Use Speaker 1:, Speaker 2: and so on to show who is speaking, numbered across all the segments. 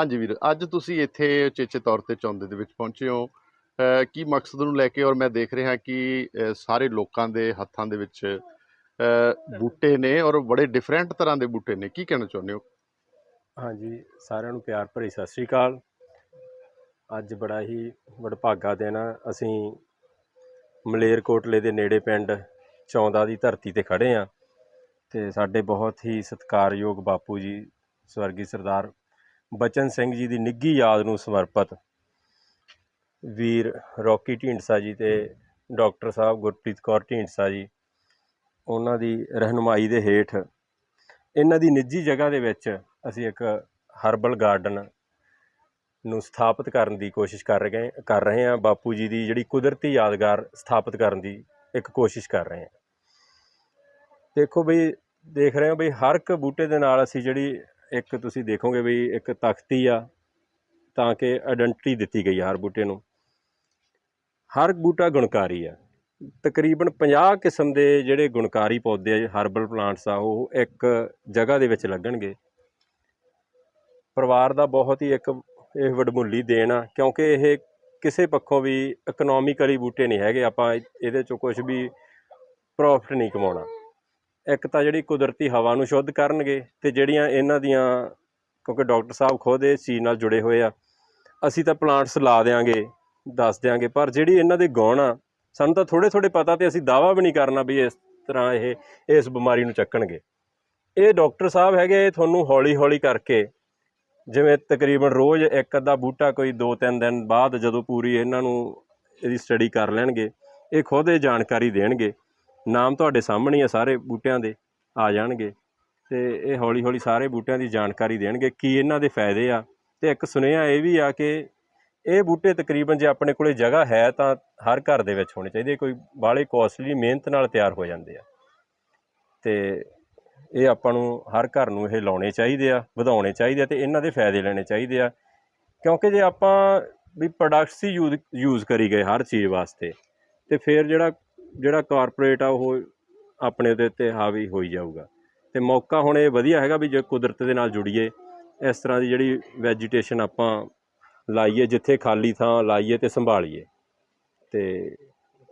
Speaker 1: ਹਾਂਜੀ ਵੀਰ, ਅੱਜ ਤੁਸੀਂ ਇੱਥੇ ਉਚੇਚੇ ਤੌਰ ਤੇ ਚੌਂਦੇ ਦੇ ਵਿੱਚ ਪਹੁੰਚੇ ਹੋ। ਕੀ ਮਕਸਦ ਨੂੰ ਲੈ ਕੇ ਔਰ ਮੈਂ ਦੇਖ ਰਿਹਾ ਕਿ ਸਾਰੇ ਲੋਕਾਂ ਦੇ ਹੱਥਾਂ ਦੇ ਵਿੱਚ ਬੂਟੇ ਨੇ ਔਰ ਬੜੇ ਡਿਫਰੈਂਟ ਤਰ੍ਹਾਂ ਦੇ ਬੂਟੇ ਨੇ, ਕੀ ਕਹਿਣਾ ਚਾਹੁੰਦੇ ਹੋ?
Speaker 2: ਹਾਂਜੀ, ਸਾਰਿਆਂ ਨੂੰ ਪਿਆਰ ਭਰੀ ਸਤਿ ਸ੍ਰੀ ਅਕਾਲ। ਅੱਜ ਬੜਾ ਹੀ ਵਡਭਾਗਾ ਦਿਨ ਆ। ਅਸੀਂ ਮਲੇਰਕੋਟਲੇ ਦੇ ਨੇੜੇ ਪਿੰਡ ਚੌਂਦਾ ਦੀ ਧਰਤੀ ਤੇ ਖੜੇ ਆ ਤੇ ਸਾਡੇ ਬਹੁਤ ਹੀ ਸਤਿਕਾਰਯੋਗ ਬਾਪੂ ਜੀ, ਸਵਰਗੀ ਸਰਦਾਰ ਬਚਨ ਸਿੰਘ ਜੀ ਦੀ ਨਿੱਘੀ ਯਾਦ ਨੂੰ ਸਮਰਪਿਤ ਵੀਰ ਰੌਕੀ ਢੀਂਡਸਾ ਜੀ ਤੇ ਡਾਕਟਰ ਸਾਹਿਬ ਗੁਰਪ੍ਰੀਤ ਕੌਰ ਢੀਂਡਸਾ ਜੀ, ਉਹਨਾਂ ਦੀ ਰਹਿਨੁਮਾਈ ਦੇ ਹੇਠ ਇਹਨਾਂ ਦੀ ਨਿੱਜੀ ਜਗ੍ਹਾ ਦੇ ਵਿੱਚ ਅਸੀਂ ਇੱਕ ਹਰਬਲ ਗਾਰਡਨ ਨੂੰ ਸਥਾਪਿਤ ਕਰਨ ਦੀ ਕੋਸ਼ਿਸ਼ ਕਰ ਰਹੇ ਕਰ ਰਹੇ ਹਾਂ। ਬਾਪੂ ਜੀ ਦੀ ਜਿਹੜੀ ਕੁਦਰਤੀ ਯਾਦਗਾਰ ਸਥਾਪਿਤ ਕਰਨ ਦੀ ਇੱਕ ਕੋਸ਼ਿਸ਼ ਕਰ ਰਹੇ ਹਾਂ। ਦੇਖੋ ਬਈ, ਦੇਖ ਰਹੇ ਹੋ ਬਈ, ਹਰ ਇੱਕ ਬੂਟੇ ਦੇ ਨਾਲ ਅਸੀਂ ਜਿਹੜੀ ਇੱਕ ਤੁਸੀਂ ਦੇਖੋਗੇ ਵੀ ਇੱਕ ਤਖਤੀ ਆ ਤਾਂ ਕਿ ਆਇਡੈਂਟੀਟੀ ਦਿੱਤੀ ਗਈ ਹਰ ਬੂਟੇ ਨੂੰ। ਹਰ ਬੂਟਾ ਗੁਣਕਾਰੀ ਆ। ਤਕਰੀਬਨ 50 ਕਿਸਮ ਦੇ ਜਿਹੜੇ ਗੁਣਕਾਰੀ ਪੌਦੇ ਆ ਹਰਬਲ ਪਲਾਂਟਸ ਆ, ਉਹ ਇੱਕ ਜਗ੍ਹਾ ਦੇ ਵਿੱਚ ਲੱਗਣਗੇ। ਪਰਿਵਾਰ ਦਾ ਬਹੁਤ ਹੀ ਇੱਕ ਇਹ ਵਡਮੁੱਲੀ ਦੇਣ ਆ, ਕਿਉਂਕਿ ਇਹ ਕਿਸੇ ਪੱਖੋਂ ਵੀ ਇਕਨੋਮਿਕਲੀ ਬੂਟੇ ਨਹੀਂ ਹੈਗੇ। ਆਪਾਂ ਇਹਦੇ ਚੋਂ ਕੁਝ ਵੀ ਪ੍ਰੋਫਿਟ ਨਹੀਂ ਕਮਾਉਣਾ। ਇੱਕ ਤਾਂ ਜਿਹੜੀ ਕੁਦਰਤੀ ਹਵਾ ਨੂੰ ਸ਼ੁੱਧ ਕਰਨਗੇ ਤੇ ਜਿਹੜੀਆਂ ਇਹਨਾਂ ਦੀਆਂ, ਕਿਉਂਕਿ ਡਾਕਟਰ ਸਾਹਿਬ ਖੁਦ ਇਸ ਚੀਜ਼ ਨਾਲ ਜੁੜੇ ਹੋਏ ਆ, ਅਸੀਂ ਤਾਂ ਪਲਾਂਟਸ ਲਾ ਦਿਆਂਗੇ, ਦੱਸ ਦਿਆਂਗੇ, ਪਰ ਜਿਹੜੀ ਇਹਨਾਂ ਦੇ ਗੁਣ ਆ, ਸਾਨੂੰ ਤਾਂ ਥੋੜੇ ਥੋੜੇ ਪਤਾ ਤੇ ਅਸੀਂ ਦਾਵਾ ਵੀ ਨਹੀਂ ਕਰਨਾ ਵੀ ਇਸ ਤਰ੍ਹਾਂ ਇਹ, ਇਸ ਬਿਮਾਰੀ ਨੂੰ ਚੱਕਣਗੇ। ਇਹ ਡਾਕਟਰ ਸਾਹਿਬ ਹੈਗੇ ਇਹ ਤੁਹਾਨੂੰ ਹੌਲੀ ਹੌਲੀ ਕਰਕੇ, ਜਿਵੇਂ ਤਕਰੀਬਨ ਰੋਜ਼ ਇੱਕ ਅੱਧਾ ਬੂਟਾ ਕੋਈ 2-3 ਦਿਨ ਬਾਅਦ ਜਦੋਂ ਪੂਰੀ ਇਹਨਾਂ ਨੂੰ ਇਹਦੀ ਸਟੱਡੀ ਕਰ ਲੈਣਗੇ, ਇਹ ਖੁਦ ਇਹ ਜਾਣਕਾਰੀ ਦੇਣਗੇ। ਨਾਮ ਤੁਹਾਡੇ ਸਾਹਮਣੇ ਆ, ਸਾਰੇ ਬੂਟਿਆਂ ਦੇ, ਆ ਜਾਣਗੇ। ਤੇ ਇਹ ਹੌਲੀ ਹੌਲੀ ਸਾਰੇ ਬੂਟਿਆਂ ਦੀ ਜਾਣਕਾਰੀ ਦੇਣਗੇ ਕੀ ਇਹਨਾਂ ਦੇ ਫਾਇਦੇ ਆ। ਤੇ ਇੱਕ ਸੁਨੇਹਾ ਇਹ ਵੀ ਆ ਕਿ ਇਹ ਬੂਟੇ ਤਕਰੀਬਨ ਜੇ ਆਪਣੇ ਕੋਲੇ ਜਗ੍ਹਾ ਹੈ ਤਾਂ ਹਰ ਘਰ ਦੇ ਵਿੱਚ ਹੋਣੇ ਚਾਹੀਦੇ ਕੋਈ ਬਾਹਲੇ ਕੋਸਟਲੀ ਮਿਹਨਤ ਨਾਲ ਤਿਆਰ ਹੋ ਜਾਂਦੇ ਆ। ਤੇ ਇਹ ਆਪਾਂ ਨੂੰ ਹਰ ਘਰ ਨੂੰ ਇਹ ਲਾਉਣੇ ਚਾਹੀਦੇ ਆ, ਵਧਾਉਣੇ ਚਾਹੀਦੇ ਆ ਤੇ ਇਹਨਾਂ ਦੇ ਫਾਇਦੇ ਲੈਣੇ ਚਾਹੀਦੇ ਆ। ਕਿਉਂਕਿ ਜੇ ਆਪਾਂ ਵੀ ਪ੍ਰੋਡਕਟਸ ਹੀ ਯੂਜ਼ ਯੂਜ਼ ਕਰੀ ਗਏ ਹਰ ਚੀਜ਼ ਵਾਸਤੇ, ਤੇ ਫਿਰ ਜਿਹੜਾ ਜਿਹੜਾ ਕਾਰਪੋਰੇਟ ਆ, ਉਹ ਆਪਣੇ ਦੇ ਉੱਤੇ ਹਾਵੀ ਹੋਈ ਜਾਊਗਾ। ਤੇ ਮੌਕਾ ਹੁਣ ਇਹ ਵਧੀਆ ਹੈਗਾ ਵੀ ਜੇ ਕੁਦਰਤ ਦੇ ਨਾਲ ਜੁੜੀਏ, ਇਸ ਤਰ੍ਹਾਂ ਦੀ ਜਿਹੜੀ ਵੈਜੀਟੇਸ਼ਨ ਆਪਾਂ ਲਾਈਏ, ਜਿੱਥੇ ਖਾਲੀ ਥਾਂ ਲਾਈਏ ਤੇ ਸੰਭਾਲੀਏ। ਤੇ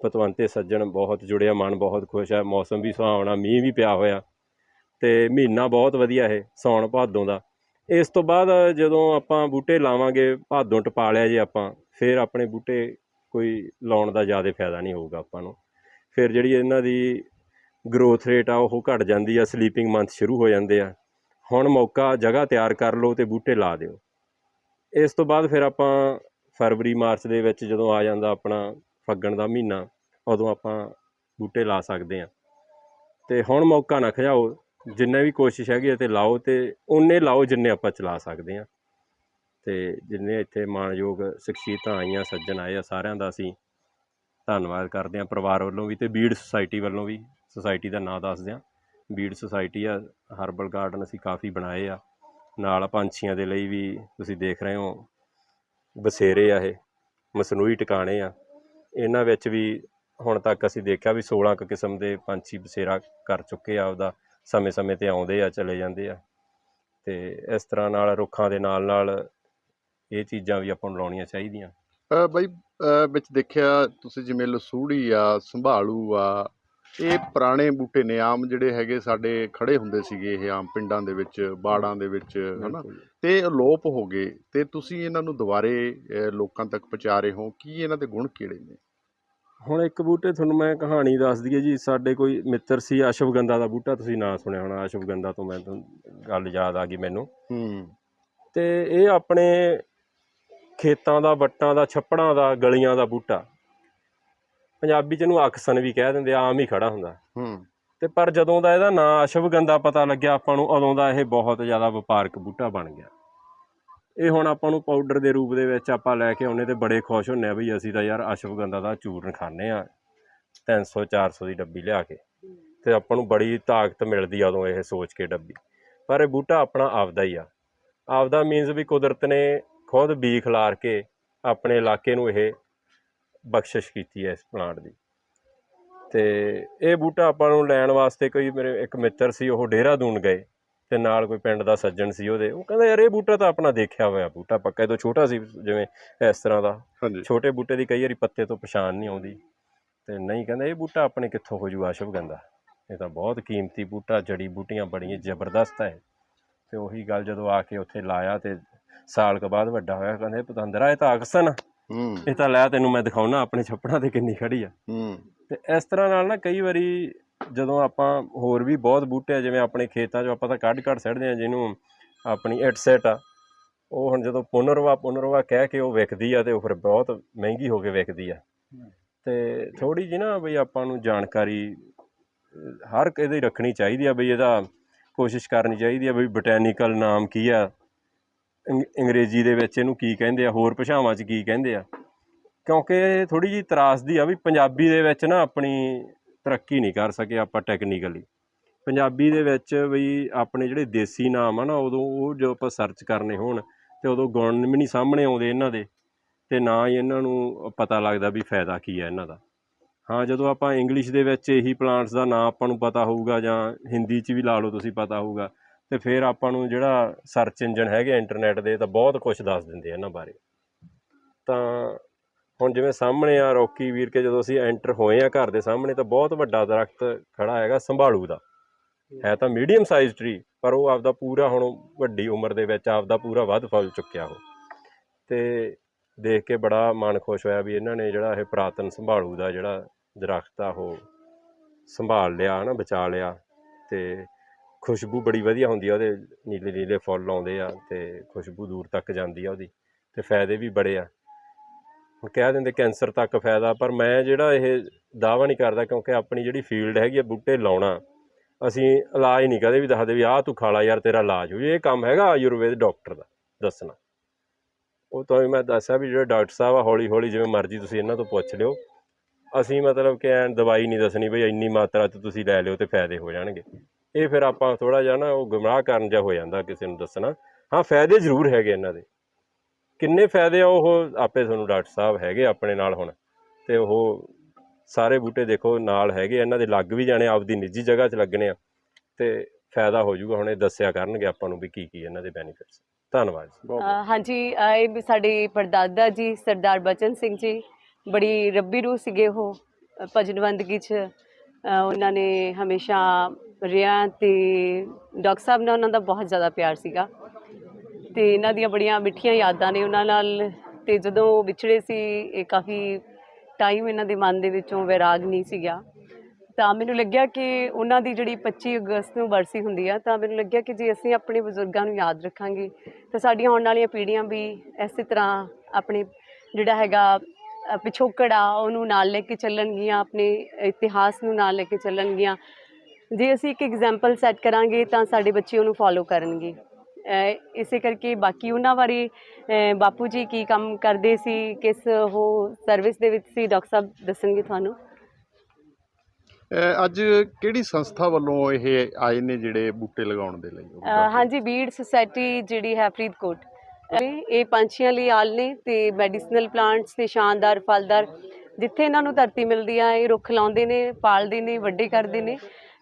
Speaker 2: ਪਤਵੰਤੇ ਸੱਜਣ ਬਹੁਤ ਜੁੜਿਆ, ਮਨ ਬਹੁਤ ਖੁਸ਼ ਹੈ ਮੌਸਮ ਵੀ ਸੁਹਾਵਣਾ, ਮੀਂਹ ਵੀ ਪਿਆ ਹੋਇਆ। ਤੇ ਮਹੀਨਾ ਬਹੁਤ ਵਧੀਆ ਇਹ ਸੌਣ ਭਾਦੋਂ ਦਾ। ਇਸ ਤੋਂ ਬਾਅਦ ਜਦੋਂ ਆਪਾਂ ਬੂਟੇ ਲਾਵਾਂਗੇ, ਭਾਦੋਂ ਟਪਾ ਲਿਆ ਜੇ ਆਪਾਂ, ਫਿਰ ਆਪਣੇ ਬੂਟੇ ਕੋਈ ਲਾਉਣ ਦਾ ਜ਼ਿਆਦਾ ਫਾਇਦਾ ਨਹੀਂ ਹੋਊਗਾ ਆਪਾਂ ਨੂੰ। ਫਿਰ ਜਿਹੜੀ ਇਹਨਾਂ ਦੀ ਗਰੋਥ ਰੇਟ ਆ, ਉਹ ਘਟ ਜਾਂਦੀ ਆ ਸਲੀਪਿੰਗ ਮੰਥ ਸ਼ੁਰੂ ਹੋ ਜਾਂਦੇ ਆ। ਹੁਣ ਮੌਕਾ ਜਗ੍ਹਾ ਤਿਆਰ ਕਰ ਲਓ ਤੇ ਬੂਟੇ ਲਾ ਦਿਓ। ਇਸ ਤੋਂ ਬਾਅਦ ਫਿਰ ਆਪਾਂ ਫਰਵਰੀ, ਮਾਰਚ ਦੇ ਵਿੱਚ ਜਦੋਂ ਆ ਜਾਂਦਾ ਆਪਣਾ ਫੱਗਣ ਦਾ ਮਹੀਨਾ, ਉਦੋਂ ਆਪਾਂ ਬੂਟੇ ਲਾ ਸਕਦੇ ਆ। ਤੇ ਹੁਣ ਮੌਕਾ ਨਾ ਖਜਾਓ ਜਿੰਨੇ ਵੀ ਕੋਸ਼ਿਸ਼ ਹੈਗੀ ਹੈ ਤੇ ਲਾਓ ਤੇ ਉਨੇ ਲਾਓ ਜਿੰਨੇ ਆਪਾਂ ਚਲਾ ਸਕਦੇ ਆ। ਤੇ ਜਿੰਨੇ ਇੱਥੇ ਮਾਣਯੋਗ ਸ਼ਖਸੀਅਤਾਂ ਆਈਆਂ, ਸੱਜਣ ਆਏ ਆ, ਸਾਰਿਆਂ ਦਾ ਅਸੀਂ ਧੰਨਵਾਦ ਕਰਦੇ ਹਾਂ ਪਰਿਵਾਰ ਵੱਲੋਂ ਵੀ ਤੇ ਬੀੜ ਸੁਸਾਇਟੀ ਵੱਲੋਂ ਵੀ, ਸੁਸਾਇਟੀ ਦਾ ਨਾਮ ਦੱਸਦੇ ਆ ਬੀੜ ਸੁਸਾਇਟੀ ਆ, ਹਰਬਲ ਗਾਰਡਨ ਅਸੀਂ ਕਾਫੀ ਬਣਾਏ ਆ। ਨਾਲ ਪੰਛੀਆਂ ਦੇ ਲਈ ਵੀ ਤੁਸੀਂ ਦੇਖ ਰਹੇ ਹੋ ਬਸੇਰੇ ਆ ਇਹ, ਮਸਨੂਈ ਟਿਕਾਣੇ ਆ। ਇਹਨਾਂ ਵਿੱਚ ਵੀ ਹੁਣ ਤੱਕ ਅਸੀਂ ਦੇਖਿਆ ਵੀ 16 ਕੁ ਕਿਸਮ ਦੇ ਪੰਛੀ ਬਸੇਰਾ ਕਰ ਚੁੱਕੇ ਆ ਉਹਦਾ ਸਮੇਂ-ਸਮੇਂ ਤੇ ਆਉਂਦੇ ਆ, ਚਲੇ ਜਾਂਦੇ ਆ। ਤੇ ਇਸ ਤਰ੍ਹਾਂ ਨਾਲ ਰੁੱਖਾਂ ਦੇ ਨਾਲ ਨਾਲ ਇਹ ਚੀਜ਼ਾਂ ਵੀ ਆਪਾਂ ਨੂੰ ਲਾਉਣੀਆਂ ਚਾਹੀਦੀਆਂ।
Speaker 1: ਬਾਈ ਵਿੱਚ ਦੇਖਿਆ ਤੁਸੀਂ ਜਿਵੇਂ ਲਸੂੜੀ ਆ ਸੰਭਾਲੂ ਆ ਇਹ ਪੁਰਾਣੇ ਬੂਟੇ ਨੇ ਆਮ ਜਿਹੜੇ ਹੈਗੇ ਸਾਡੇ ਖੜੇ ਹੁੰਦੇ ਸੀਗੇ ਇਹ ਆਮ ਪਿੰਡਾਂ ਦੇ ਵਿੱਚ ਬਾੜਾਂ ਦੇ ਵਿੱਚ ਹਨਾ। ਤੇ ਅਲੋਪ ਹੋ ਗਏ ਤੇ ਤੁਸੀਂ ਇਹਨਾਂ ਨੂੰ ਦੁਬਾਰੇ ਲੋਕਾਂ ਤੱਕ ਪਹੁੰਚਾ ਰਹੇ ਹੋ ਕੀ ਇਹਨਾਂ ਦੇ ਗੁਣ ਕਿਹੜੇ ਨੇ?
Speaker 2: ਹੁਣ ਇੱਕ ਬੂਟੇ ਤੁਹਾਨੂੰ ਮੈਂ ਕਹਾਣੀ ਦੱਸ ਦਈਏ ਜੀ ਸਾਡੇ ਕੋਈ ਮਿੱਤਰ ਸੀ ਅਸ਼ਵਗੰਧਾ ਦਾ ਬੂਟਾ ਤੁਸੀਂ ਨਾਂ ਸੁਣਿਆ ਹੋਣਾ ਅਸ਼ਵਗੰਧਾ ਤੋਂ ਮੈਂ ਗੱਲ ਯਾਦ ਆ ਗਈ ਮੈਨੂੰ।
Speaker 1: ਹੂੰ।
Speaker 2: ਤੇ ਇਹ ਆਪਣੇ ਖੇਤਾਂ ਦਾ ਵੱਟਾਂ ਦਾ ਛੱਪੜਾਂ ਦਾ ਗਲੀਆਂ ਦਾ ਬੂਟਾ। ਪੰਜਾਬੀ ਚ ਇਹਨੂੰ ਅਕਸਨ ਵੀ ਕਹਿ ਦਿੰਦੇ ਆ, ਆਮ ਹੀ ਖੜਾ ਹੁੰਦਾ।
Speaker 1: ਹੂੰ।
Speaker 2: ਤੇ ਪਰ ਜਦੋਂ ਦਾ ਇਹਦਾ ਨਾਂ ਅਸ਼ਵਗੰਧਾ ਪਤਾ ਲੱਗਿਆ ਆਪਾਂ ਨੂੰ ਉਦੋਂ ਦਾ ਇਹ ਬਹੁਤ ਜ਼ਿਆਦਾ ਵਪਾਰਕ ਬੂਟਾ ਬਣ ਗਿਆ। ਇਹ ਹੁਣ ਆਪਾਂ ਨੂੰ ਪਾਊਡਰ ਦੇ ਰੂਪ ਦੇ ਵਿੱਚ ਆਪਾਂ ਲੈ ਕੇ ਆਉਨੇ ਤੇ ਬੜੇ ਖੁਸ਼ ਹੁੰਨੇ ਆ ਵੀ ਅਸੀਂ ਤਾਂ ਯਾਰ ਅਸ਼ਵਗੰਧਾ ਦਾ ਚੂਰਨ ਖਾਂਦੇ ਆ 300 400 ਦੀ ਡੱਬੀ ਲਿਆ ਕੇ। ਤੇ ਆਪਾਂ ਨੂੰ ਬੜੀ ਤਾਕਤ ਮਿਲਦੀ ਆ ਉਦੋਂ ਇਹ ਸੋਚ ਕੇ ਡੱਬੀ। ਪਰ ਇਹ ਬੂਟਾ ਆਪਣਾ ਆਪਦਾ ਹੀ ਆ। ਆਪਦਾ ਮੀਨਸ ਵੀ ਕੁਦਰਤ ਨੇ ਖੁਦ ਬੀ ਖਿਲਾਰ ਕੇ ਆਪਣੇ ਇਲਾਕੇ ਨੂੰ ਇਹ ਬਖਸ਼ਿਸ਼ ਕੀਤੀ ਹੈ ਇਸ ਪਲਾਂਟ ਦੀ। ਤੇ ਇਹ ਬੂਟਾ ਆਪਾਂ ਨੂੰ ਲੈਣ ਵਾਸਤੇ ਕੋਈ ਮੇਰੇ ਇੱਕ ਮਿੱਤਰ ਸੀ ਉਹ ਡੇਹਰਾਦੂਨ ਗਏ ਤੇ ਨਾਲ ਕੋਈ ਪਿੰਡ ਦਾ ਸੱਜਣ ਸੀ ਉਹਦੇ। ਉਹ ਕਹਿੰਦਾ ਯਾਰ ਇਹ ਬੂਟਾ ਤਾਂ ਆਪਣਾ ਦੇਖਿਆ ਹੋਇਆ ਬੂਟਾ ਪੱਕਾ ਇਹ ਤੋਂ ਛੋਟਾ ਸੀ ਜਿਵੇਂ ਇਸ ਤਰ੍ਹਾਂ ਦਾ। ਛੋਟੇ ਬੂਟੇ ਦੀ ਕਈ ਵਾਰੀ ਪੱਤੇ ਤੋਂ ਪਛਾਣ ਨਹੀਂ ਆਉਂਦੀ। ਤੇ ਨਹੀਂ ਕਹਿੰਦਾ ਇਹ ਬੂਟਾ ਆਪਣੇ ਕਿੱਥੋਂ ਹੋ ਜੂ ਅਸ਼ਵ ਕਹਿੰਦਾ। ਇਹ ਤਾਂ ਬਹੁਤ ਕੀਮਤੀ ਬੂਟਾ ਜੜੀ ਬੂਟੀਆਂ ਬੜੀਆਂ ਜ਼ਬਰਦਸਤ ਹੈ। ਤੇ ਉਹੀ ਗੱਲ ਜਦੋਂ ਆ ਕੇ ਉੱਥੇ ਲਾਇਆ ਤੇ ਸਾਲ ਕੁ ਬਾਅਦ ਵੱਡਾ ਹੋਇਆ ਕਹਿੰਦੇ ਪਤੰਦਰਾ ਇਹ ਤਾਂ ਅਕਸਨ ਆ।
Speaker 1: ਹੂੰ।
Speaker 2: ਇਹ ਤਾਂ ਲੈ ਤੈਨੂੰ ਮੈਂ ਦਿਖਾਉਣਾ ਆਪਣੇ ਛੱਪੜਾਂ ਤੇ ਕਿੰਨੀ ਖੜੀ ਆ।
Speaker 1: ਹੂੰ।
Speaker 2: ਤੇ ਇਸ ਤਰ੍ਹਾਂ ਨਾਲ ਨਾ ਕਈ ਵਾਰੀ ਜਦੋਂ ਆਪਾਂ ਹੋਰ ਵੀ ਬਹੁਤ ਬੂਟੇ ਆ ਜਿਵੇਂ ਆਪਣੇ ਖੇਤਾਂ 'ਚੋਂ ਆਪਾਂ ਤਾਂ ਕੱਢ ਕੱਢ ਸੜਦੇ ਆ ਜਿਹਨੂੰ ਆਪਣੀ ਇਟਸੈਟ ਆ ਉਹ ਹੁਣ ਜਦੋਂ ਪੁਨਰਵਾ ਪੁਨਰਵਾ ਕਹਿ ਕੇ ਉਹ ਵਿਕਦੀ ਆ ਤੇ ਉਹ ਫਿਰ ਬਹੁਤ ਮਹਿੰਗੀ ਹੋ ਕੇ ਵਿਕਦੀ ਆ। ਤੇ ਥੋੜੀ ਜਿਹੀ ਨਾ ਬਈ ਆਪਾਂ ਨੂੰ ਜਾਣਕਾਰੀ ਅਹ, ਹਰ ਇੱਕ ਇਹਦੀ ਰੱਖਣੀ ਚਾਹੀਦੀ ਆ ਬਈ ਇਹਦਾ ਕੋਸ਼ਿਸ਼ ਕਰਨੀ ਚਾਹੀਦੀ ਆ ਬਈ ਬੋਟੈਨੀਕਲ ਨਾਮ ਕੀ ਆ ਅੰਗ- ਅੰਗਰੇਜ਼ੀ ਦੇ ਵਿੱਚ ਇਹਨੂੰ ਕੀ ਕਹਿੰਦੇ ਆ, ਹੋਰ ਭਾਸ਼ਾਵਾਂ 'ਚ ਕੀ ਕਹਿੰਦੇ ਆ। ਕਿਉਂਕਿ ਥੋੜੀ ਜਿਹੀ ਤਰਾਸਦੀ ਆ ਵੀ ਪੰਜਾਬੀ ਦੇ ਵਿੱਚ ਨਾ ਆਪਣੀ ਤਰੱਕੀ ਨਹੀਂ ਕਰ ਸਕੇ ਆਪਾਂ ਟੈਕਨੀਕਲੀ ਪੰਜਾਬੀ ਦੇ ਵਿੱਚ ਵੀ ਆਪਣੇ ਜਿਹੜੇ ਦੇਸੀ ਨਾਮ ਆ ਨਾ, ਉਦੋਂ ਉਹ ਜੋ ਆਪਾਂ ਸਰਚ ਕਰਨੇ ਹੋਣ ਤੇ ਉਦੋਂ ਗੁਣ ਵੀ ਨਹੀਂ ਸਾਹਮਣੇ ਆਉਂਦੇ ਇਹਨਾਂ ਦੇ ਤੇ ਨਾ ਹੀ ਇਹਨਾਂ ਨੂੰ ਪਤਾ ਲੱਗਦਾ ਵੀ ਫਾਇਦਾ ਕੀ ਹੈ ਇਹਨਾਂ ਦਾ। ਹਾਂ, ਜਦੋਂ ਆਪਾਂ ਇੰਗਲਿਸ਼ ਦੇ ਵਿੱਚ ਇਹੀ ਪਲਾਂਟਸ ਦਾ ਨਾਮ ਆਪਾਂ ਨੂੰ ਪਤਾ ਹੋਊਗਾ ਜਾਂ ਹਿੰਦੀ 'ਚ ਵੀ ਲਾ ਲਓ ਤੁਸੀਂ ਪਤਾ ਹੋਊਗਾ ਤੇ ਫਿਰ ਆਪਾਂ ਨੂੰ ਜਿਹੜਾ ਸਰਚ ਇੰਜਨ ਹੈਗੇ ਇੰਟਰਨੈਟ ਦੇ, ਤਾਂ ਬਹੁਤ ਕੁਝ ਦੱਸ ਦਿੰਦੇ ਆ ਇਹਨਾਂ ਬਾਰੇ। ਤਾਂ ਹੁਣ ਜਿਵੇਂ ਸਾਹਮਣੇ ਆ ਰੋਕੀ ਵੀਰ ਕੇ, ਜਦੋਂ ਅਸੀਂ ਐਂਟਰ ਹੋਏ ਆ ਘਰ ਦੇ ਸਾਹਮਣੇ, ਤਾਂ ਬਹੁਤ ਵੱਡਾ ਦਰਖਤ ਖੜਾ ਹੈਗਾ ਸੰਭਾਲੂ ਦਾ। ਹੈ ਤਾਂ ਮੀਡੀਅਮ ਸਾਈਜ਼ ਟਰੀ ਪਰ ਉਹ ਆਪਦਾ ਪੂਰਾ ਹੁਣ ਵੱਡੀ ਉਮਰ ਦੇ ਵਿੱਚ ਆਪਦਾ ਪੂਰਾ ਵੱਧ ਫਲ ਚੁੱਕਿਆ ਉਹ। ਤੇ ਦੇਖ ਕੇ ਬੜਾ ਮਨ ਖੁਸ਼ ਹੋਇਆ ਵੀ ਇਹਨਾਂ ਨੇ ਜਿਹੜਾ ਇਹ ਪੁਰਾਤਨ ਸੰਭਾਲੂ ਦਾ ਜਿਹੜਾ ਦਰਖਤ ਆ ਉਹ ਸੰਭਾਲ ਲਿਆ ਨਾ ਬਚਾ ਲਿਆ। ਤੇ ਖੁਸ਼ਬੂ ਬੜੀ ਵਧੀਆ ਹੁੰਦੀ ਆ, ਉਹਦੇ ਨੀਲੇ ਨੀਲੇ ਫੁੱਲ ਆਉਂਦੇ ਆ ਤੇ ਖੁਸ਼ਬੂ ਦੂਰ ਤੱਕ ਜਾਂਦੀ ਆ ਉਹਦੀ ਤੇ ਫਾਇਦੇ ਵੀ ਬੜੇ ਆ। ਹੁਣ ਕਹਿ ਦਿੰਦੇ ਕੈਂਸਰ ਤੱਕ ਫਾਇਦਾ, ਪਰ ਮੈਂ ਜਿਹੜਾ ਇਹ ਦਾਵਾ ਨਹੀਂ ਕਰਦਾ ਕਿਉਂਕਿ ਆਪਣੀ ਜਿਹੜੀ ਫੀਲਡ ਹੈਗੀ ਆ ਬੂਟੇ ਲਾਉਣਾ, ਅਸੀਂ ਇਲਾਜ ਨਹੀਂ ਕਦੇ ਵੀ ਦੱਸਦੇ ਵੀ ਆਹ ਤੂੰ ਖਾ ਲਾ ਯਾਰ ਤੇਰਾ ਇਲਾਜ ਹੋ ਜਾਊ। ਇਹ ਕੰਮ ਹੈਗਾ ਆਯੁਰਵੇਦ ਡਾਕਟਰ ਦਾ ਦੱਸਣਾ। ਉਹ ਤੁਹਾਨੂੰ ਮੈਂ ਦੱਸਿਆ ਵੀ ਜਿਹੜੇ ਡਾਕਟਰ ਸਾਹਿਬ ਆ ਹੌਲੀ ਹੌਲੀ ਜਿਵੇਂ ਮਰਜ਼ੀ ਤੁਸੀਂ ਇਹਨਾਂ ਤੋਂ ਪੁੱਛ ਲਿਓ। ਅਸੀਂ ਮਤਲਬ ਕਿ ਐਨ ਦਵਾਈ ਨਹੀਂ ਦੱਸਣੀ ਬਈ ਇੰਨੀ ਮਾਤਰਾ 'ਚ ਤੁਸੀਂ ਲੈ ਲਿਓ ਤੇ ਫਾਇਦੇ ਹੋ ਜਾਣਗੇ। ਇਹ ਫਿਰ ਆਪਾਂ ਥੋੜਾ ਜਿਹਾ ਨਾ ਉਹ ਗੁੰਮਰਾਹ ਕਰਨ ਜਿਹਾ ਹੋ ਜਾਂਦਾ ਕਿਸੇ ਨੂੰ ਦੱਸਣਾ। ਹਾਂ ਫਾਇਦੇ ਜ਼ਰੂਰ ਹੈਗੇ ਇਹਨਾਂ ਦੇ। ਕਿੰਨੇ ਫਾਇਦੇ ਆ ਉਹ ਆਪੇ ਤੁਹਾਨੂੰ ਡਾਕਟਰ ਸਾਹਿਬ ਹੈਗੇ ਆਪਣੇ ਨਾਲ ਹੁਣ। ਤੇ ਉਹ ਸਾਰੇ ਬੂਟੇ ਦੇਖੋ ਨਾਲ ਹੈਗੇ ਇਹਨਾਂ ਦੇ ਲੱਗ ਵੀ ਜਾਣੇ ਆਪਦੀ ਨਿੱਜੀ ਜਗ੍ਹਾ 'ਚ ਲੱਗਣੇ ਆ। ਤੇ ਫਾਇਦਾ ਹੋ ਜਾਊਗਾ ਹੁਣ ਇਹ ਦੱਸਿਆ ਕਰਨਗੇ ਆਪਾਂ ਨੂੰ ਵੀ ਕੀ ਕੀ ਇਹਨਾਂ ਦੇ ਬੈਨੀਫਿਟਸ ਧੰਨਵਾਦ ਜੀ।
Speaker 3: ਹਾਂਜੀ ਇਹ ਵੀ ਸਾਡੇ ਪਰਦਾਦਾ ਜੀ ਸਰਦਾਰ ਬਚਨ ਸਿੰਘ ਜੀ ਬੜੀ ਰੱਬੀ ਰੂਹ ਸੀਗੇ ਉਹ ਭਜਨਵੰਦਗੀ 'ਚ। ਉਹਨਾਂ ਨੇ ਹਮੇਸ਼ਾ ਰਿਹਾ ਤੇ ਡਾਕਟਰ ਸਾਹਿਬ ਨਾਲ ਉਹਨਾਂ ਦਾ ਬਹੁਤ ਜ਼ਿਆਦਾ ਪਿਆਰ ਸੀਗਾ ਤੇ ਇਹਨਾਂ ਦੀਆਂ ਬੜੀਆਂ ਮਿੱਠੀਆਂ ਯਾਦਾਂ ਨੇ ਉਹਨਾਂ ਨਾਲ ਤੇ ਜਦੋਂ ਉਹ ਵਿਛੜੇ ਸੀ, ਇਹ ਕਾਫੀ ਟਾਈਮ ਇਹਨਾਂ ਦੇ ਮਨ ਦੇ ਵਿੱਚੋਂ ਵੈਰਾਗ ਨਹੀਂ ਸੀਗਾ। ਤਾਂ ਮੈਨੂੰ ਲੱਗਿਆ ਕਿ ਉਹਨਾਂ ਦੀ ਜਿਹੜੀ 25 ਅਗਸਤ ਨੂੰ ਬਰਸੀ ਹੁੰਦੀ ਆ, ਤਾਂ ਮੈਨੂੰ ਲੱਗਿਆ ਕਿ ਜੇ ਅਸੀਂ ਆਪਣੇ ਬਜ਼ੁਰਗਾਂ ਨੂੰ ਯਾਦ ਰੱਖਾਂਗੇ, ਤਾਂ ਸਾਡੀਆਂ ਆਉਣ ਵਾਲੀਆਂ ਪੀੜ੍ਹੀਆਂ ਵੀ ਇਸੇ ਤਰ੍ਹਾਂ ਆਪਣੇ ਜਿਹੜਾ ਹੈਗਾ ਪਿਛੋਕੜ ਆ, ਉਹਨੂੰ ਨਾਲ ਲੈ ਕੇ ਚੱਲਣਗੀਆਂ, ਆਪਣੇ ਇਤਿਹਾਸ ਨੂੰ ਨਾਲ ਲੈ ਕੇ ਚੱਲਣਗੀਆਂ। ਜੇ ਅਸੀਂ ਇੱਕ ਐਗਜ਼ਾਮਪਲ ਸੈੱਟ ਕਰਾਂਗੇ ਤਾਂ ਸਾਡੇ ਬੱਚੇ ਉਹਨੂੰ ਫੋਲੋ ਕਰਨਗੇ। ਇਸੇ ਕਰਕੇ ਬਾਕੀ ਉਹਨਾਂ ਬਾਰੇ ਬਾਪੂ ਜੀ ਕੀ ਕੰਮ ਕਰਦੇ ਸੀ ਕਿਸ ਉਹ ਸਰਵਿਸ ਦੇ ਵਿੱਚ ਸੀ ਡਾਕਟਰ ਸਾਹਿਬ ਦੱਸਣਗੇ ਤੁਹਾਨੂੰ।
Speaker 1: ਅੱਜ ਕਿਹੜੀ ਸੰਸਥਾ ਵੱਲੋਂ ਇਹ ਆਏ ਨੇ ਜਿਹੜੇ ਬੂਟੇ ਲਗਾਉਣ ਦੇ ਲਈ।
Speaker 3: ਹਾਂਜੀ ਬੀੜ ਸੁਸਾਇਟੀ ਜਿਹੜੀ ਹੈ ਫਰੀਦਕੋਟ। ਇਹ ਪੰਛੀਆਂ ਲਈ ਆਲ ਨੇ ਤੇ ਮੈਡੀਸਨਲ ਪਲਾਂਟਸ ਤੇ ਸ਼ਾਨਦਾਰ ਫਲਦਾਰ ਜਿੱਥੇ ਇਹਨਾਂ ਨੂੰ ਧਰਤੀ ਮਿਲਦੀ ਆ ਇਹ ਰੁੱਖ ਲਾਉਂਦੇ ਨੇ ਪਾਲਦੇ ਨੇ ਵੱਡੇ ਕਰਦੇ ਨੇ।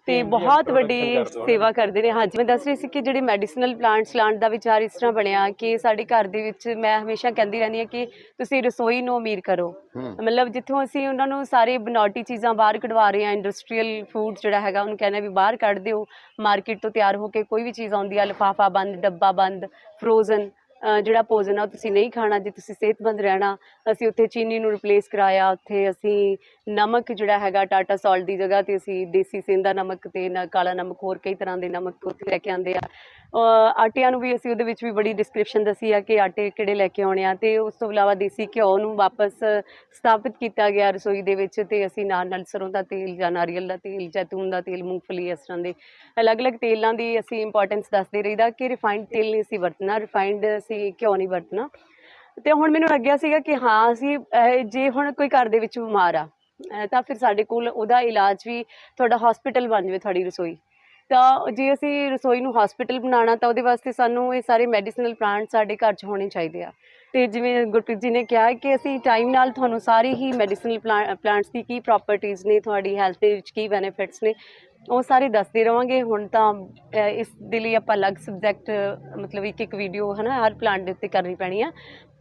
Speaker 3: ਤੇ ਬਹੁਤ ਵੱਡੀ ਸੇਵਾ ਕਰਦੇ ਨੇ। ਹਾਂਜੀ ਮੈਂ ਦੱਸ ਰਹੀ ਸੀ ਕਿ ਜਿਹੜੇ ਮੈਡੀਸਨਲ ਪਲਾਂਟਸ ਲਾਉਣ ਦਾ ਵਿਚਾਰ ਇਸ ਤਰ੍ਹਾਂ ਬਣਿਆ ਕਿ ਸਾਡੇ ਘਰ ਦੇ ਵਿੱਚ ਮੈਂ ਹਮੇਸ਼ਾ ਕਹਿੰਦੀ ਰਹਿੰਦੀ ਹਾਂ ਕਿ ਤੁਸੀਂ ਰਸੋਈ ਨੂੰ ਅਮੀਰ ਕਰੋ। ਮਤਲਬ ਜਿੱਥੋਂ ਅਸੀਂ ਉਹਨਾਂ ਨੂੰ ਸਾਰੇ ਬਨਾਵਟੀ ਚੀਜ਼ਾਂ ਬਾਹਰ ਕਢਵਾ ਰਹੇ ਹਾਂ ਇੰਡਸਟਰੀਅਲ ਫੂਡ ਜਿਹੜਾ ਹੈਗਾ ਉਹਨੂੰ ਕਹਿੰਦੇ ਵੀ ਬਾਹਰ ਕੱਢ ਦਿਓ। ਮਾਰਕੀਟ ਤੋਂ ਤਿਆਰ ਹੋ ਕੇ ਕੋਈ ਵੀ ਚੀਜ਼ ਆਉਂਦੀ ਆ ਲਿਫਾਫਾ ਬੰਦ ਡੱਬਾ ਬੰਦ ਫਰੋਜ਼ਨ ਜਿਹੜਾ ਭੋਜਨ ਆ ਉਹ ਤੁਸੀਂ ਨਹੀਂ ਖਾਣਾ, ਜੇ ਤੁਸੀਂ ਸਿਹਤਮੰਦ ਰਹਿਣਾ, ਅਸੀਂ ਉੱਥੇ ਚੀਨੀ ਨੂੰ ਰਿਪਲੇਸ ਕਰਾਇਆ, ਉੱਥੇ ਅਸੀਂ ਨਮਕ ਜਿਹੜਾ ਹੈਗਾ ਟਾਟਾ ਸਾਲਟ ਦੀ ਜਗ੍ਹਾ ਤੇ ਅਸੀਂ ਦੇਸੀ ਸੇਂਦਾ ਨਮਕ ਤੇ ਨਾ, ਕਾਲਾ ਨਮਕ ਹੋਰ ਕਈ ਤਰ੍ਹਾਂ ਦੇ ਨਮਕ ਉੱਥੇ ਲੈ ਕੇ ਆਂਦੇ ਆ। ਆਟਿਆਂ ਨੂੰ ਵੀ ਅਸੀਂ ਉਹਦੇ ਵਿੱਚ ਵੀ ਬੜੀ ਡਿਸਕ੍ਰਿਪਸ਼ਨ ਦੱਸੀ ਆ ਕਿ ਆਟੇ ਕਿਹੜੇ ਲੈ ਕੇ ਆਉਣੇ ਆ ਤੇ ਉਸ ਤੋਂ ਇਲਾਵਾ ਦੇਸੀ ਘਿਓ ਨੂੰ ਵਾਪਸ ਸਥਾਪਿਤ ਕੀਤਾ ਗਿਆ ਰਸੋਈ ਦੇ ਵਿੱਚ ਤੇ ਅਸੀਂ ਨਾਲ ਨਾਲ ਸਰੋਂ ਦਾ ਤੇਲ ਜਾਂ ਨਾਰੀਅਲ ਦਾ ਤੇਲ, ਜੈਤੂਨ ਦਾ ਤੇਲ, ਮੂੰਗਫਲੀ ਇਸ ਤਰ੍ਹਾਂ ਦੇ ਅਲੱਗ-ਅਲੱਗ ਤੇਲਾਂ ਦੀ ਅਸੀਂ ਇੰਪੋਰਟੈਂਸ ਦੱਸਦੇ ਰਹੀਦਾ ਕਿ ਰਿਫਾਈਨਡ ਤੇਲ ਨਹੀਂ ਅਸੀਂ ਵਰਤਣਾ ਰਿਫਾਈਨਡ ਅਸੀਂ ਕਿਉਂ ਨਹੀਂ ਵਰਤਣਾ। ਤੇ ਹੁਣ ਮੈਨੂੰ ਲੱਗਿਆ ਸੀਗਾ ਕਿ ਹਾਂ, ਅਸੀਂ ਜੇ ਹੁਣ ਕੋਈ ਘਰ ਦੇ ਵਿੱਚ ਬਿਮਾਰ ਆ ਤਾਂ ਫਿਰ ਸਾਡੇ ਕੋਲ ਉਹਦਾ ਇਲਾਜ ਵੀ ਤੁਹਾਡਾ ਹਸਪੀਟਲ ਬਣ ਜਾਵੇ ਤੁਹਾਡੀ ਰਸੋਈ। ਤਾਂ ਜੇ ਅਸੀਂ ਰਸੋਈ ਨੂੰ ਹਸਪੀਟਲ ਬਣਾਉਣਾ, ਤਾਂ ਉਹਦੇ ਵਾਸਤੇ ਸਾਨੂੰ ਇਹ ਸਾਰੇ ਮੈਡੀਸਨਲ ਪਲਾਂਟ ਸਾਡੇ ਘਰ 'ਚ ਹੋਣੇ ਚਾਹੀਦੇ ਆ। ਤੇ ਜਿਵੇਂ ਗੁਰਪ੍ਰੀਤ ਜੀ ਨੇ ਕਿਹਾ ਕਿ ਅਸੀਂ ਟਾਈਮ ਨਾਲ ਤੁਹਾਨੂੰ ਸਾਰੇ ਹੀ ਮੈਡੀਸਿਨਲ ਪਲਾਂਟਸ ਦੀ ਕੀ ਪ੍ਰੋਪਰਟੀਆਂ ਨੇ, ਤੁਹਾਡੀ ਹੈਲਥ ਦੇ ਵਿੱਚ ਕੀ ਬੈਨੀਫਿਟਸ ਨੇ ਉਹ ਸਾਰੇ ਦੱਸਦੇ ਰਵਾਂਗੇ। ਹੁਣ ਤਾਂ ਅ, ਇਸ ਦੇ ਲਈ ਆਪਾਂ ਅਲੱਗ ਸਬਜੈਕਟ ਮਤਲਬ ਇੱਕ ਇੱਕ ਵੀਡੀਓ ਹਨਾ ਹਰ ਪਲਾਂਟ ਦੇ ਉੱਤੇ ਕਰਨੀ ਪੈਣੀ ਆ।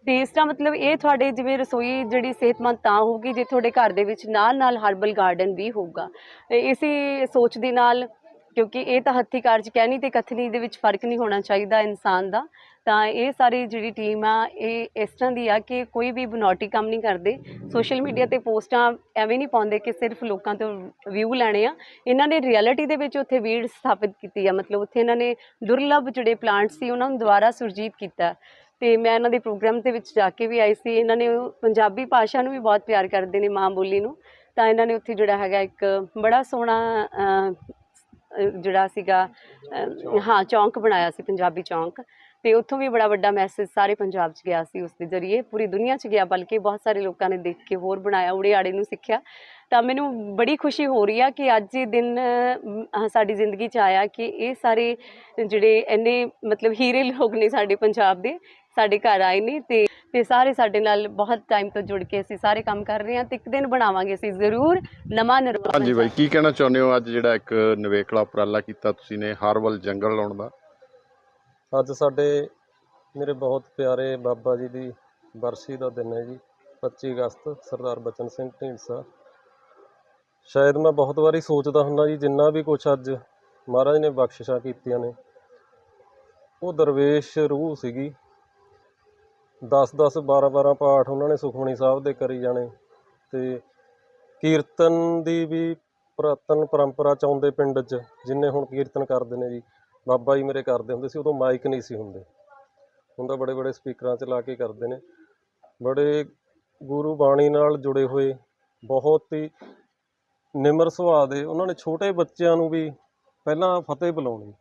Speaker 3: ਤੇ ਇਸ ਦਾ ਮਤਲਬ ਇਹ ਤੁਹਾਡੇ ਜਿਵੇਂ ਰਸੋਈ ਜਿਹੜੀ ਸਿਹਤਮੰਦ ਤਾਂ ਹੋਊਗੀ ਜੇ ਤੁਹਾਡੇ ਘਰ ਦੇ ਵਿੱਚ ਨਾਲ ਨਾਲ ਹਰਬਲ ਗਾਰਡਨ ਵੀ ਹੋਊਗਾ। ਤੇ ਇਸੇ ਸੋਚ ਦੇ ਨਾਲ ਕਿਉਂਕਿ ਇਹ ਤਾਂ ਹੱਥੀ ਕਾਰਜ ਕਹਿਣੀ ਤੇ ਕਥਨੀ ਦੇ ਵਿੱਚ ਫ਼ਰਕ ਨਹੀਂ ਹੋਣਾ ਚਾਹੀਦਾ ਇਨਸਾਨ ਦਾ। ਤਾਂ ਇਹ ਸਾਰੀ ਜਿਹੜੀ ਟੀਮ ਆ ਇਹ ਇਸ ਤਰ੍ਹਾਂ ਦੀ ਆ ਕਿ ਕੋਈ ਵੀ ਬਨੌਟੀ ਕੰਮ ਨਹੀਂ ਕਰਦੇ। ਸੋਸ਼ਲ ਮੀਡੀਆ ਤੇ ਪੋਸਟਾਂ ਐਵੇਂ ਨਹੀਂ ਪਾਉਂਦੇ ਕਿ ਸਿਰਫ ਲੋਕਾਂ ਤੋਂ ਵਿਊ ਲੈਣੇ ਆ। ਇਹਨਾਂ ਨੇ ਰਿਐਲਿਟੀ ਦੇ ਵਿੱਚ ਉੱਥੇ ਵੀਡ ਸਥਾਪਿਤ ਕੀਤੀ ਆ ਮਤਲਬ ਉੱਥੇ ਇਹਨਾਂ ਨੇ ਦੁਰਲੱਭ ਜਿਹੜੇ ਪਲਾਂਟ ਸੀ ਉਹਨਾਂ ਨੂੰ ਦੁਬਾਰਾ ਸੁਰਜੀਤ ਕੀਤਾ। ਤੇ ਮੈਂ ਇਹਨਾਂ ਦੇ ਪ੍ਰੋਗਰਾਮ ਦੇ ਵਿੱਚ ਜਾ ਕੇ ਵੀ ਆਈ ਸੀ। ਇਹਨਾਂ ਨੇ ਪੰਜਾਬੀ ਭਾਸ਼ਾ ਨੂੰ ਵੀ ਬਹੁਤ ਪਿਆਰ ਕਰਦੇ ਨੇ ਮਾਂ ਬੋਲੀ ਨੂੰ। ਤਾਂ ਇਹਨਾਂ ਨੇ ਉੱਥੇ ਜਿਹੜਾ ਹੈਗਾ ਇੱਕ ਬੜਾ ਸੋਹਣਾ ਜਿਹੜਾ ਸੀਗਾ ਹਾਂ ਚੌਂਕ ਬਣਾਇਆ ਸੀ ਪੰਜਾਬੀ ਚੌਂਕ। ਤੇ ਉੱਥੋਂ ਵੀ ਬੜਾ ਵੱਡਾ ਮੈਸੇਜ ਸਾਰੇ ਪੰਜਾਬ 'ਚ ਗਿਆ ਸੀ ਉਸ ਦੇ ਜ਼ਰੀਏ, ਪੂਰੀ ਦੁਨੀਆ 'ਚ ਗਿਆ, ਬਲਕਿ ਬਹੁਤ ਸਾਰੇ ਲੋਕਾਂ ਨੇ ਦੇਖ ਕੇ ਹੋਰ ਬਣਾਇਆ ਉੜੇ ਆੜੇ ਨੂੰ ਸਿੱਖਿਆ। ਤਾਂ ਮੈਨੂੰ ਬੜੀ ਖੁਸ਼ੀ ਹੋ ਰਹੀ ਆ ਕਿ ਅੱਜ ਇਹ ਦਿਨ ਸਾਡੀ ਜ਼ਿੰਦਗੀ 'ਚ ਆਇਆ ਕਿ ਇਹ ਸਾਰੇ ਜਿਹੜੇ ਇੰਨੇ ਮਤਲਬ ਹੀਰੇ ਲੋਕ ਨੇ ਸਾਡੇ ਪੰਜਾਬ ਦੇ, ਸਾਡੇ ਘਰ ਆਏ ਨੇ ਤੇ ਤੇ ਸਾਰੇ ਸਾਡੇ ਨਾਲ ਬਹੁਤ ਟਾਈਮ ਤੋਂ ਜੁੜ ਕੇ ਅਸੀਂ ਸਾਰੇ ਕੰਮ ਕਰ ਰਹੇ ਹਾਂ ਤੇ ਇੱਕ ਦਿਨ ਬਣਾਵਾਂਗੇ ਅਸੀਂ ਜ਼ਰੂਰ ਨਵਾਂ ਨਿਰਮਾਣ
Speaker 1: ਹਾਂਜੀ ਬਾਈ, ਕੀ ਕਹਿਣਾ ਚਾਹੁੰਦੇ ਹੋ? ਅੱਜ ਜਿਹੜਾ ਇੱਕ ਨਿਵੇਕਲਾ ਉਪਰਾਲਾ ਕੀਤਾ ਤੁਸੀਂ ਨੇ ਹਾਰਵਲ ਜੰਗਲ ਲਾਉਣ ਦਾ।
Speaker 4: ਅੱਜ ਸਾਡੇ ਮੇਰੇ ਬਹੁਤ ਪਿਆਰੇ ਬਾਬਾ ਜੀ ਦੀ ਬਰਸੀ ਦਾ ਦਿਨ ਹੈ ਜੀ 25 ਅਗਸਤ, ਸਰਦਾਰ ਬਚਨ ਸਿੰਘ ਢੀਂਡਸਾ। ਸ਼ਾਇਦ ਮੈਂ ਬਹੁਤ ਵਾਰੀ ਸੋਚਦਾ ਹੁੰਦਾ ਜੀ, ਜਿੰਨਾ ਵੀ ਕੁਝ ਅੱਜ ਮਹਾਰਾਜ ਨੇ ਬਖਸ਼ਿਸ਼ਾਂ ਕੀਤੀਆਂ ਨੇ। ਉਹ ਦਰਵੇਸ਼ ਰੂਹ ਸੀਗੀ। 10 10 12 12 ਪਾਠ ਉਹਨਾਂ ਨੇ ਸੁਖਮਣੀ ਸਾਹਿਬ ਦੇ ਕਰੀ ਜਾਣੇ। ਤੇ ਕੀਰਤਨ ਦੀ ਵੀ ਪੁਰਾਤਨ ਪਰੰਪਰਾ ਚਾਉਂਦੇ ਪਿੰਡ 'ਚ, ਜਿੰਨੇ ਹੁਣ ਕੀਰਤਨ ਕਰਦੇ ਨੇ ਜੀ। ਬਾਬਾ ਜੀ ਮੇਰੇ ਕਰਦੇ ਹੁੰਦੇ ਸੀ, ਉਦੋਂ ਮਾਈਕ ਨਹੀਂ ਸੀ ਹੁੰਦੇ। ਹੁਣ ਤਾਂ ਬੜੇ ਬੜੇ ਸਪੀਕਰਾਂ 'ਚ ਲਾ ਕੇ ਕਰਦੇ ਨੇ। ਬੜੇ ਗੁਰੂ ਬਾਣੀ ਨਾਲ ਜੁੜੇ ਹੋਏ, ਬਹੁਤ ਹੀ ਨਿਮਰ ਸੁਭਾਅ ਦੇ। ਉਹਨਾਂ ਨੇ ਛੋਟੇ ਬੱਚਿਆਂ ਨੂੰ ਵੀ ਪਹਿਲਾਂ ਫਤਿਹ ਬੁਲਾਉਣੀ।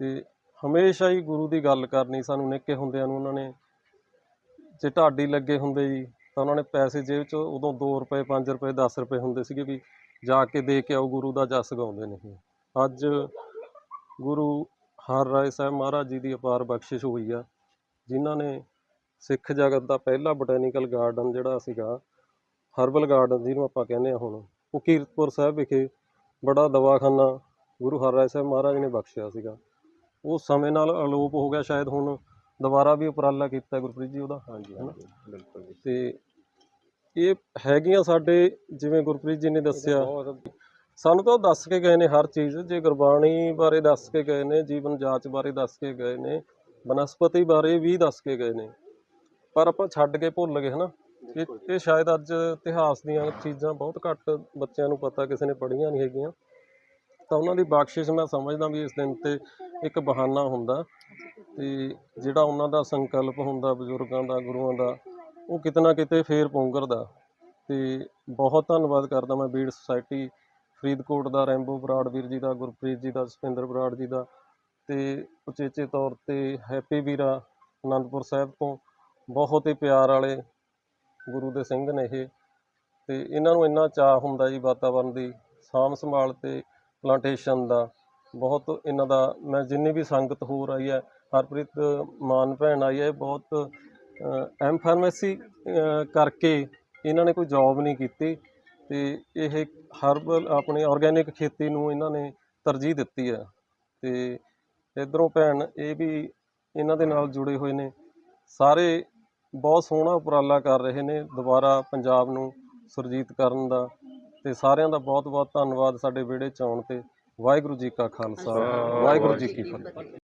Speaker 4: ਤੇ ਹਮੇਸ਼ਾ ਹੀ ਗੁਰੂ ਦੀ ਗੱਲ ਕਰਨੀ, ਸਾਨੂੰ ਨਿੱਕੇ ਹੁੰਦਿਆਂ ਨੂੰ ਉਹਨਾਂ ਨੇ ਜੇ ਢਾਡੀ ਲੱਗੇ ਹੁੰਦੇ ਜੀ, ਤਾਂ ਉਹਨਾਂ ਨੇ ਪੈਸੇ ਜੇਬ 'ਚ ਉਦੋਂ 2 ਰੁਪਏ 5 ਰੁਪਏ 10 ਰੁਪਏ ਹੁੰਦੇ ਸੀਗੇ ਵੀ ਜਾ ਕੇ ਦੇ ਕੇ ਆਓ, ਗੁਰੂ ਦਾ ਜਸ ਗਾਉਂਦੇ ਨੇ। ਅੱਜ ਗੁਰੂ ਹਰ ਰਾਏ ਸਾਹਿਬ ਮਹਾਰਾਜ ਜੀ ਦੀ ਅਪਾਰ ਬਖਸ਼ਿਸ਼ ਹੋਈ ਆ ਜਿਨ੍ਹਾਂ ਨੇ ਸਿੱਖ ਜਗਤ ਦਾ ਪਹਿਲਾ ਬੋਟੈਨੀਕਲ ਗਾਰਡਨ ਜਿਹੜਾ ਸੀਗਾ ਹਰਬਲ ਗਾਰਡਨ ਜਿਹਨੂੰ ਆਪਾਂ ਕਹਿੰਦੇ ਆ ਹੁਣ ਉਹ ਕੀਰਤਪੁਰ ਸਾਹਿਬ ਵਿਖੇ ਬੜਾ ਦਵਾਖਾਨਾ ਗੁਰੂ ਹਰ ਰਾਏ ਸਾਹਿਬ ਮਹਾਰਾਜ ਨੇ ਬਖਸ਼ਿਆ ਸੀਗਾ। ਉਹ ਸਮੇਂ ਨਾਲ ਅਲੋਪ ਹੋ ਗਿਆ ਸ਼ਾਇਦ ਹੁਣ ਦੁਬਾਰਾ ਵੀ ਉਪਰਾਲਾ ਕੀਤਾ ਗੁਰਪ੍ਰੀਤ ਜੀ ਉਹਦਾ। ਹਾਂਜੀ
Speaker 1: ਬਿਲਕੁਲ ਜੀ।
Speaker 4: ਤੇ ਇਹ ਹੈਗੀਆਂ ਸਾਡੇ ਜਿਵੇਂ ਗੁਰਪ੍ਰੀਤ ਜੀ ਨੇ ਦੱਸਿਆ ਸਾਨੂੰ ਤਾਂ ਉਹ ਦੱਸ ਕੇ ਗਏ ਨੇ ਹਰ ਚੀਜ਼ ਜੇ ਗੁਰਬਾਣੀ ਬਾਰੇ ਦੱਸ ਕੇ ਗਏ ਨੇ ਜੀਵਨ ਜਾਚ ਬਾਰੇ ਦੱਸ ਕੇ ਗਏ ਨੇ ਬਨਸਪਤੀ ਬਾਰੇ ਵੀ ਦੱਸ ਕੇ ਗਏ ਨੇ। ਪਰ ਆਪਾਂ ਛੱਡ ਕੇ ਭੁੱਲ ਗਏ ਹਨਾ? ਇਹ ਇਹ ਸ਼ਾਇਦ ਅੱਜ ਇਤਿਹਾਸ ਦੀਆਂ ਚੀਜ਼ਾਂ ਬਹੁਤ ਘੱਟ ਬੱਚਿਆਂ ਨੂੰ ਪਤਾ ਕਿਸੇ ਨੇ ਪੜ੍ਹੀਆਂ ਨਹੀਂ ਹੈਗੀਆਂ। ਤਾਂ ਉਹਨਾਂ ਦੀ ਬਖਸ਼ਿਸ਼ ਮੈਂ ਸਮਝਦਾ ਵੀ ਇਸ ਦਿਨ ਤੇ ਇੱਕ ਬਹਾਨਾ ਹੁੰਦਾ ਤੇ ਜਿਹੜਾ ਉਹਨਾਂ ਦਾ ਸੰਕਲਪ ਹੁੰਦਾ ਬਜ਼ੁਰਗਾਂ ਦਾ ਗੁਰੂਆਂ ਦਾ ਉਹ ਕਿਤੇ ਨਾ ਕਿਤੇ ਫੇਰ ਪੌਂਗਰਦਾ। ਤੇ ਬਹੁਤ ਧੰਨਵਾਦ ਕਰਦਾ ਮੈਂ ਬੀੜ ਸੁਸਾਇਟੀ ਫਰੀਦਕੋਟ ਦਾ, ਰੈਂਬੋ ਬਰਾੜ ਵੀਰ ਜੀ ਦਾ, ਗੁਰਪ੍ਰੀਤ ਜੀ ਦਾ, ਸੁਖਿੰਦਰ ਬਰਾੜ ਜੀ ਦਾ ਤੇ ਉਚੇਚੇ ਤੌਰ ਤੇ ਹੈਪੀ ਵੀਰਾ ਆਨੰਦਪੁਰ ਸਾਹਿਬ ਤੋਂ। ਬਹੁਤ ਹੀ ਪਿਆਰ ਵਾਲੇ ਗੁਰੂ ਦੇ ਸਿੰਘ ਨੇ ਇਹ ਤੇ ਇਹਨਾਂ ਨੂੰ ਇੰਨਾ ਚਾਹ ਹੁੰਦਾ ਜੀ ਵਾਤਾਵਰਣ ਦੀ, ਸਾਂਭ ਸੰਭਾਲ ਤੇ ਪਲਾਂਟੇਸ਼ਨ ਦਾ। ਬਹੁਤ ਇਹਨਾਂ ਦਾ, ਮੈਂ ਜਿੰਨੀ ਵੀ ਸੰਗਤ ਹੋਰ ਆਈ ਹੈ, ਹਰਪ੍ਰੀਤ ਮਾਨ ਭੈਣ ਆਈ ਹੈ ਬਹੁਤ ਐਮ ਫਾਰਮੇਸੀ ਕਰਕੇ ਇਹਨਾਂ ਨੇ ਕੋਈ ਜੌਬ ਨਹੀਂ ਕੀਤੀ। ਤੇ ਇਹ ਹਰਬਲ ਆਪਣੀ ਆਰਗੈਨਿਕ ਖੇਤੀ ਨੂੰ ਇਹਨਾਂ ਨੇ ਤਰਜੀਹ ਦਿੱਤੀ ਹੈ ਤੇ ਇਧਰੋਂ ਭੈਣ ਇਹ ਵੀ ਇਹਨਾਂ ਦੇ ਨਾਲ ਜੁੜੇ ਹੋਏ ਨੇ। ਸਾਰੇ ਬਹੁਤ ਸੋਹਣਾ ਉਪਰਾਲਾ ਕਰ ਰਹੇ ਨੇ ਦੁਬਾਰਾ ਪੰਜਾਬ ਨੂੰ ਸੁਰਜੀਤ ਕਰਨ ਦਾ। ਤੇ ਸਾਰਿਆਂ ਦਾ ਬਹੁਤ ਬਹੁਤ ਧੰਨਵਾਦ ਸਾਡੇ ਵਿਹੜੇ ਚ ਆਉਣ ਤੇ। ਵਾਹਿਗੁਰੂ ਜੀ ਕਾ ਖਾਲਸਾ ਵਾਹਿਗੁਰੂ ਜੀ ਕੀ ਫਤਿਹ।